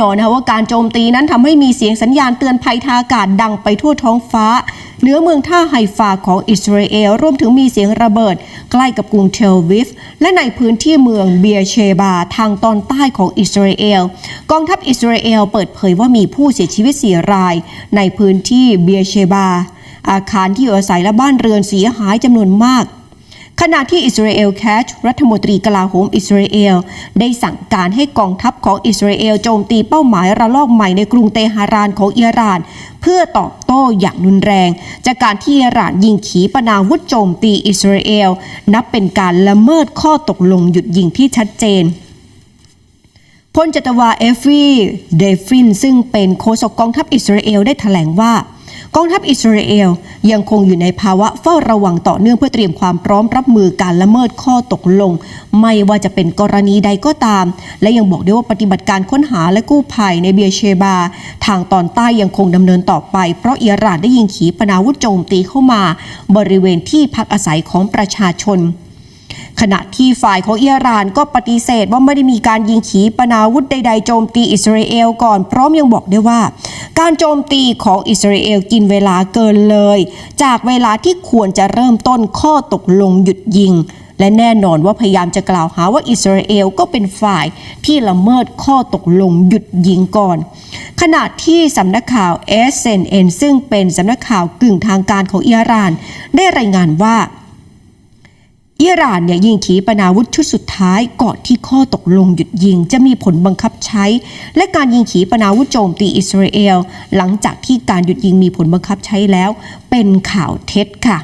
นอนนะคะว่าการโจมตีนั้นทำให้มีเสียงสัญญาณเตือนภัยทางอากาศดังไปทั่วท้องฟ้าเหนือเมืองท่าไฮฟาของอิสราเอลรวมถึงมีเสียงระเบิด ใกล้กับกรุงเทลวิฟ และในพื้นที่เมืองเบียเชบา ทางตอนใต้ของอิสราเอลกองทัพอิสราเอลเปิดเผยว่ามีผู้เสียชีวิต4ราย ในพื้นที่เบียเชบา อาคารที่อยู่อาศัยและบ้านเรือนเสียหายจำนวนมาก ขณะที่อิสราเอลแคชรัฐมนตรีกลาโหมอิสราเอล ได้สั่งการให้กองทัพของอิสราเอลโจมตีเป้าหมายระลอกใหม่ในกรุงเตหะรานของอิหร่าน เพื่อตอบโต้อย่างรุนแรง จากการที่อิหร่านยิงขีปนาวุธโจมตีอิสราเอล นับเป็นการละเมิดข้อตกลงหยุดยิงที่ชัดเจนพลจัตวาเอฟรีเดฟรินซึ่งเป็นโฆษกกองทัพอิสราเอลได้แถลงว่า กองทัพอิสราเอลยังคงอยู่ในภาวะเฝ้าระวังต่อเนื่องเพื่อเตรียมความพร้อมรับมือการละเมิดข้อตกลง ไม่ว่าจะเป็นกรณีใดก็ตาม และยังบอกด้วยว่าปฏิบัติการค้นหาและกู้ภัยในเบียเชบา ทางตอนใต้ยังคงดำเนินต่อไป เพราะอิหร่านได้ยิงขีปนาวุธโจมตีเข้ามา บริเวณที่พักอาศัยของประชาชน ขณะที่ฝ่ายของอิหร่านก็ปฏิเสธว่าไม่ได้มีการยิงขีปนาวุธใดๆโจมตีอิสราเอลก่อน พร้อมยังบอกด้วยว่า การโจมตีของอิสราเอลกินเวลาเกินเลย จากเวลาที่ควรจะเริ่มต้นข้อตกลงหยุดยิงและแน่นอนว่าพยายามจะกล่าวหาว่าอิสราเอลก็เป็นฝ่ายที่ละเมิดข้อตกลงหยุดยิงก่อน ขณะที่สำนักข่าว SNN ซึ่งเป็นสำนักข่าวกึ่งทางการของอิหร่าน ได้รายงานว่า อิหร่านเนี่ยยิงขีปนาวุธชุดสุดท้ายก่อนที่ข้อตกลงหยุดยิงจะมีผลบังคับใช้ และการยิงขีปนาวุธโจมตีอิสราเอล หลังจากที่การหยุดยิงมีผลบังคับใช้แล้ว เป็นข่าวเท็จค่ะ